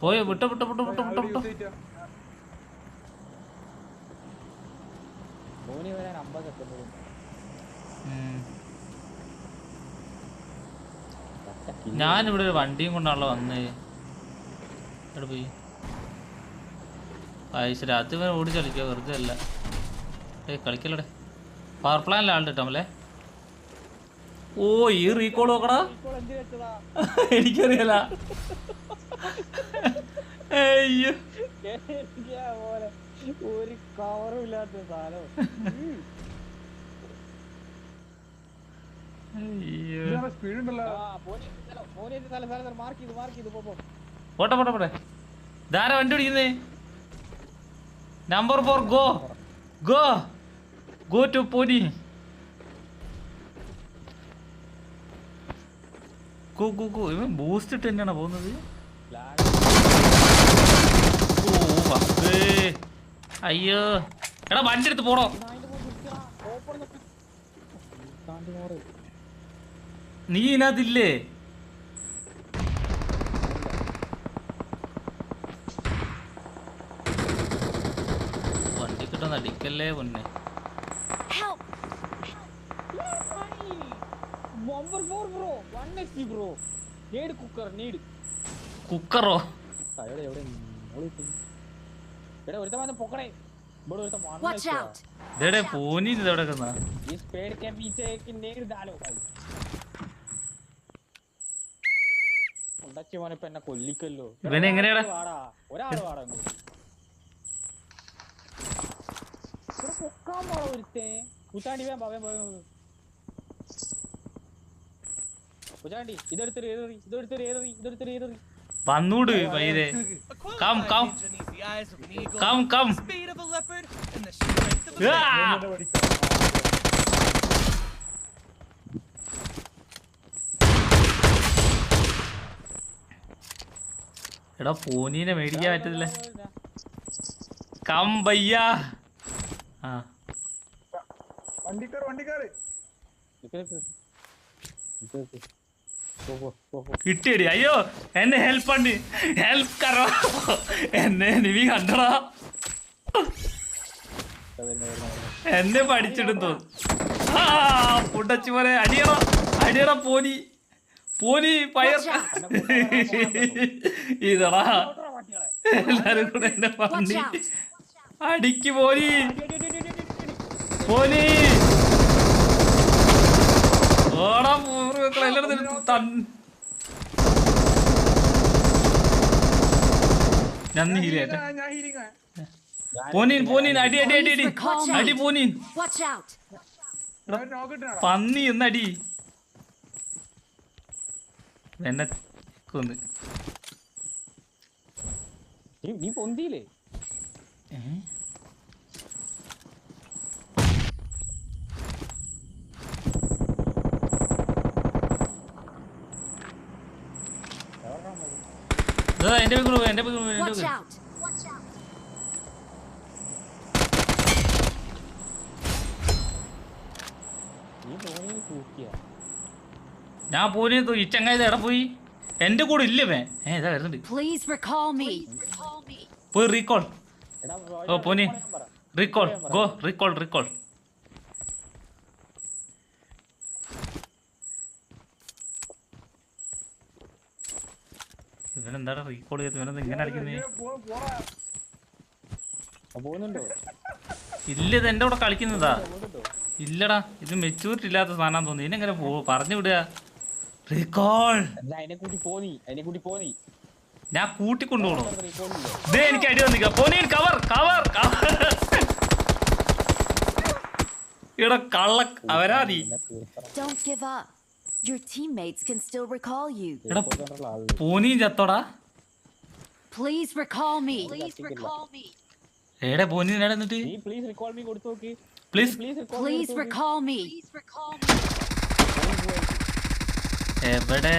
പോയോ? വിട്ടോ വിട്ടോ വിട്ടോ വിട്ടോ വിട്ടോ വിട്ടോ. ധോനി വരാൻ അമ്പത്. ഞാനിവിടെ ഒരു വണ്ടിയും കൊണ്ടാണല്ലോ വന്നേ. എവിടെ പോയി? പൈസ രാത്രി വരെ ഓടി കളിക്കുക വെറുതെ അല്ല. ഏയ് കളിക്കല്ലടെ. പവർ പ്ലാനിലാണ്ട് കേട്ടോ കിട്ടാമല്ലേ ഓ ഈ റീകോൾ നോക്കടാ. എനിക്കറിയല അയ്യോ. ഒരു കവറും ഇല്ലാത്ത സാധനം പോട്ടെ പോട്ടെ. ഇതാരാ വണ്ടി പിടിക്കുന്നേ number four go go go to പോനി go go go ഇവൻ ബൂസ്റ്റ് ഇട്ട് തന്നെയാണ് പോകുന്നത്? അയ്യോ. എടാ വണ്ടി എടുത്ത് പോടോ. നീ ഇതിനകത്തില്ലേ? വണ്ടി കിട്ടുന്ന അടിക്കല്ലേ പൊന്നെ. Number four bro one X P bro need cooker need കുക്കറോ എവിടെ? എവിടെ എടാ ഒരുത്തൻ വന്ന് പൊക്കണേ. ഇവിടെ ഒരുത്തൻ വന്നേ പോനീസ് ഇതവിടെ കിടന്നാ? ഈ സ്പേഡ് ക്യാൻ പീച്ചേക്ക് നീഡ് ദാലോ ഭായി ഉണ്ടാക്കിയവനെ ഇപ്പൊ എന്നെ കൊല്ലിക്കല്ലോ. ഇവനെ എങ്ങനെയാടാ? ഒരാൾ വാടാ. പൊക്കാൻ പാടാ ഒരുത്തേ കൂത്താണ്ടി വേൻ പവൻ പവൻ strength of come come. Come പഠിക്കാം. എടാ പോനീനെ മേടിക്കാൻ പറ്റത്തില്ല. കം ബയ്യ ആ. വണ്ടിക്കാർ വണ്ടിക്കാര് നിക്ക് നിക്ക്. കിട്ടിയടി. അയ്യോ എന്നെ ഹെൽപ്പ് പണ്ട് ഹെൽപ്പ് കറോ എന്നെ നിവി കണ്ടടാ. എന്നെ പഠിച്ചിടും തോന്നുന്നു പുട്ടച്ചു പോലെ അടിയറ അടിയറ പോനി. പോനി പയർ. ഇതടാ. എല്ലാരും കൂടെ എന്നെ Watch അടിക്ക് പോനി. അടി, അടി, അടി, അടി, അടി, അടി, അടി. പോനി ഓടാ പൂർവക്കളെ എല്ലായിടത്തും തൻ നന്ദി ആ. പോനീൻ പോനീൻ അടി അടി അടി അടി. അടി പോനീൻ പന്നി എന്നടി എന്നെ കൊന്ന്. നീ- നീ പൊന്തിയില്ലേ? ഏ? ഇതാ എന്റെ പേര് എന്റെ പേര് എന്റെ തൂക്കിയ. ഞാൻ പോലും ഇച്ചങ്ങായത് ചങ്ങായി എവിടെ പോയി? എന്റെ കൂടെ ഇല്ലേ വേ ഏ ഇതാ വരുന്നുണ്ട്. Please recall me. പോയി റീകോൾ എടാ ഓ പോനി റീകോൾ ഗോ റീകോൾ റീകോൾ ഇവനെന്താടാ റീകോൾ ചെയ്ത് ഇവനെന്താ ഇങ്ങനെ അടിക്കുന്നേ ഇല്ല ഇത് എന്റെ കൂടെ കളിക്കുന്നതാ. ഇല്ലടാ ഇത് മെച്ചൂരിറ്റി ഇല്ലാത്ത സാധനം തോന്നി ഇതിനെങ്ങനെ പോ പറഞ്ഞു വിടുക. റീകോൾ കൂട്ടി ഞാൻ കൂട്ടിക്കൊണ്ടുപോണോ ഇതേ ദേ എനിക്ക് അടി വന്നിക്ക പോനി കവർ കവർ ഇവിടെ കള്ള അവരാതി. Your teammates can still recall you. എടാ പോനീൻ ചത്തോടാ Please recall me. Please recall me. ഏടെ പോനീൻ എവിടെ എന്നിട്ട് നീ പ്ലീസ് റിക്കോൾ മീ കൊടുത്തു നോക്ക് please me. Please recall me. എവിടെ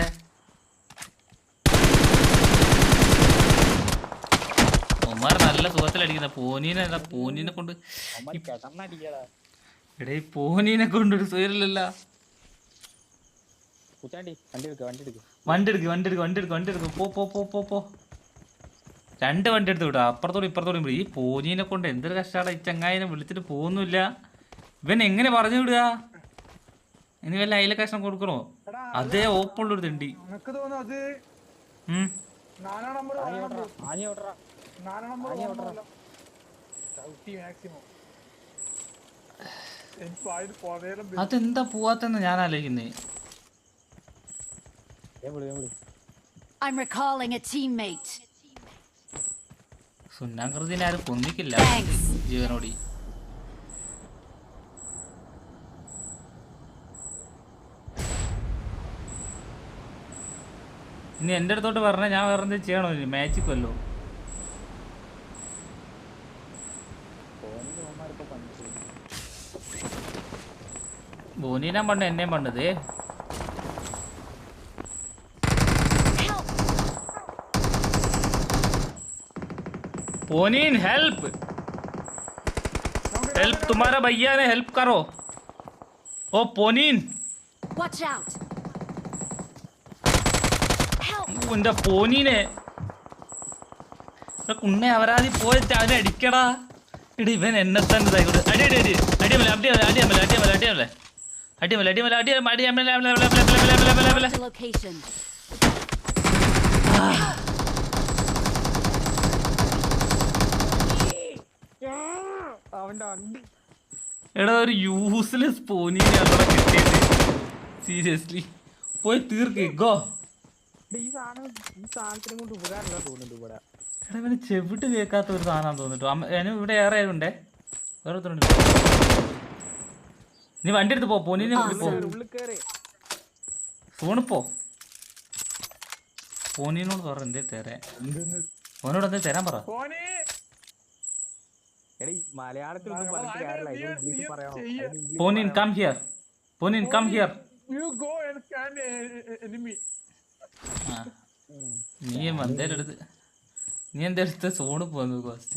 ഒമാർ നല്ല സുഖത്തിലടിക്കുന്ന പോനീനെ എന്താ പോനീനെ കൊണ്ട് എടേ പോനീനെ കൊണ്ടൊരു സുഖമില്ലല്ലോ വണ്ടി എടുക്ക വണ്ടി എടുക്ക. വണ്ടി എടുക്ക് വണ്ടി എടുക്ക് വണ്ടി എടുക്ക് വണ്ടി എടുക്ക്. പോ പോ പോ പോ പോ. രണ്ട് വണ്ടി എടുത്ത് വിടാം. അപ്പുറത്തോടും ഇപ്പുറത്തോടും വിടും ഈ പോനീനെ കൊണ്ട് എന്തൊരു കഷ്ടമാണ് ഈ ചങ്ങായിനെ വിളിച്ചിട്ട് പോകുന്നില്ല ഇവൻ എങ്ങനെ പറഞ്ഞു വിടുക? ഇനി വല്ല അയില കഷ്ണം കൊടുക്കണോ? അതേ ഓപ്പുള്ളൊരു തിണ്ടി. അതെന്താ പോവാത്തെന്ന് ഞാൻ ആലോചിക്കുന്നേ. I'm recalling a teammate. സുന്നാകൃതിനെ ആരും പൊന്നിക്കില്ല. ജീവനോടി. ഇനി എന്റെ അടുത്തോട്ട് പറഞ്ഞാൽ ഞാൻ വേറെ എന്തെങ്കിലും ചെയ്യണോ മാജിക് വല്ലോ. ബോനീനാ പണ്ട് എന്നെയും പണ്ടത്. पोनीन हेल्प हेल्प तुम्हारा भैया ने हेल्प करो ओ पोनीन Watch out! Help! എന്റെ പോനീനെ എടാ കുണ്ണെ അവരാതി പോയിട്ട് അവനെ അടിക്കടാ എടി ഇവൻ എന്നെ തന്നെ ഇതായിക്കോട്ടെ അടി അടി അടി അടിയമല്ല അടിയമല്ല അടിയമല്ല അടിയമല്ല അടിയമല്ല അടിയമല്ല അടിയമല്ല അടിയമല്ല അടിയമല്ല അടിയമല്ല Marked a location. അവന്റെ എടാ ഒരു യൂസ്ലെസ് പോനി സീരിയസ്ലി പോയി തീർക്ക് ഗോ ചെവിട്ട് കേൾക്കാത്ത ഒരു സാധനം തോന്നിട്ടു. ഞാൻ ഇവിടെ ഏറെ ആരുണ്ടേ? വേറെ നീ വണ്ടി എടുത്ത് പോ പോനിനെ ഫോണ് പോ. പോനിനോട് പറ എന്തേ തരാൻ? ഓനോട് എന്തേ തരാൻ പറ. നീ എന്തേലും എടുത്ത് നീ എന്തേലും സോണ് പോന്നു കോസ്റ്റ്